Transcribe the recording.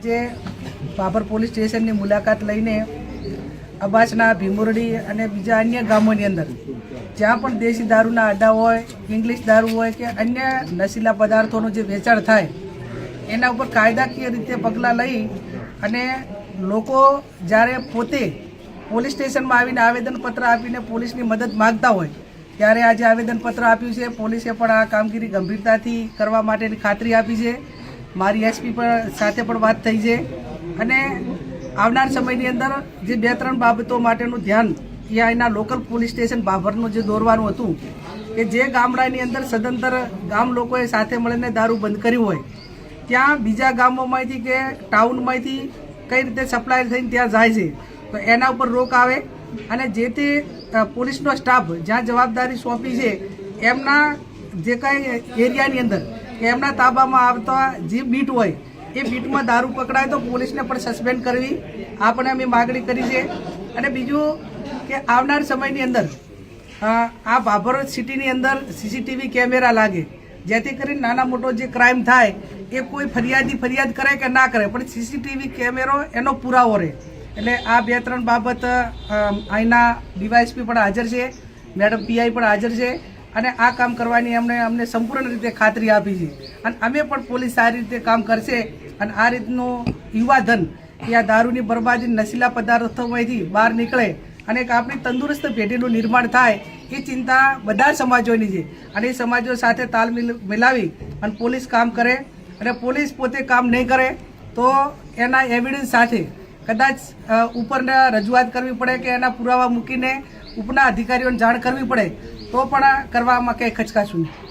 આજે બાબર પોલીસ સ્ટેશનની મુલાકાત લઈને અબાસના ભીમુરડી અને બીજા અન્ય ગામોની અંદર, જ્યાં પણ દેશી દારૂના અડ્ડા હોય ઇંગ્લિશ દારૂ હોય કે અન્ય નશીલા પદાર્થોનું જે વેચાણ થાય, એના ઉપર કાયદાકીય રીતે પગલાં લઈ અને લોકો જ્યારે પોતે પોલીસ સ્ટેશનમાં આવીને આવેદનપત્ર આપીને પોલીસની મદદ માગતા હોય, ત્યારે આજે આવેદનપત્ર આપ્યું છે. પોલીસે પણ આ કામગીરી ગંભીરતાથી કરવા માટેની ખાતરી આપી છે. મારી એસપી પણ સાથે પણ વાત થઈ છે. અને આવનાર સમયની અંદર જે બે ત્રણ બાબતો માટેનું ધ્યાન એ અહીંના લોકલ પોલીસ સ્ટેશન બાભરનું જે દોરવાનું હતું, કે જે ગામડાની અંદર સદંતર ગામ લોકોએ સાથે મળીને દારૂ બંધ કર્યું હોય, ત્યાં બીજા ગામોમાંથી કે ટાઉનમાંથી કઈ રીતે સપ્લાય થઈને ત્યાં જાય છે, તો એના ઉપર રોક આવે. અને જે તે પોલીસનો સ્ટાફ જ્યાં જવાબદારી સોંપી છે, એમના જે કાંઈ એરિયાની અંદર કે એમના તાબામાં આવતા જે બીટ હોય, એ બીટમાં દારૂ પકડાય તો પોલીસને પણ સસ્પેન્ડ કરવી. આ અમે માગણી કરી છે. અને બીજું કે આવનાર સમયની અંદર આ ભાભર સિટીની અંદર સીસીટીવી કેમેરા લાગે. જેથી કરીને નાના મોટો જે ક્રાઇમ થાય, એ કોઈ ફરિયાદી ફરિયાદ કરે કે ના કરે. પણ સીસીટીવી કેમેરો એનો પુરાવો રહે. એટલે આ બે ત્રણ બાબત અહીંના ડીવાયસપી પણ હાજર છે. મેડમ પીઆઈ પણ હાજર છે. અને આ કામ કરવાની અમને અમને સંપૂર્ણ રીતે ખાતરી આપી છે. અને અમે પણ પોલીસ સારી રીતે કામ કરશે અને આ રીતનું યુવા ધન કે આ દારૂની બરબાદી નશીલા પદાર્થોમાંથી બહાર નીકળે અને એક આપણી તંદુરસ્ત પેઢીનું નિર્માણ થાય એ ચિંતા બધા સમાજોની છે. અને એ સમાજો સાથે તાલ મિલ- મિલાવી અને પોલીસ કામ કરે અને પોલીસ પોતે કામ નહીં કરે તો એના એવિડન્સ સાથે કદાચ ઉપરને રજૂઆત કરવી પડે કે એના પુરાવા મૂકીને ઉપના અધિકારીઓને જાણ કરવી પડે તો પણ આ કરવામાં કંઈ ખચકાશું નહીં.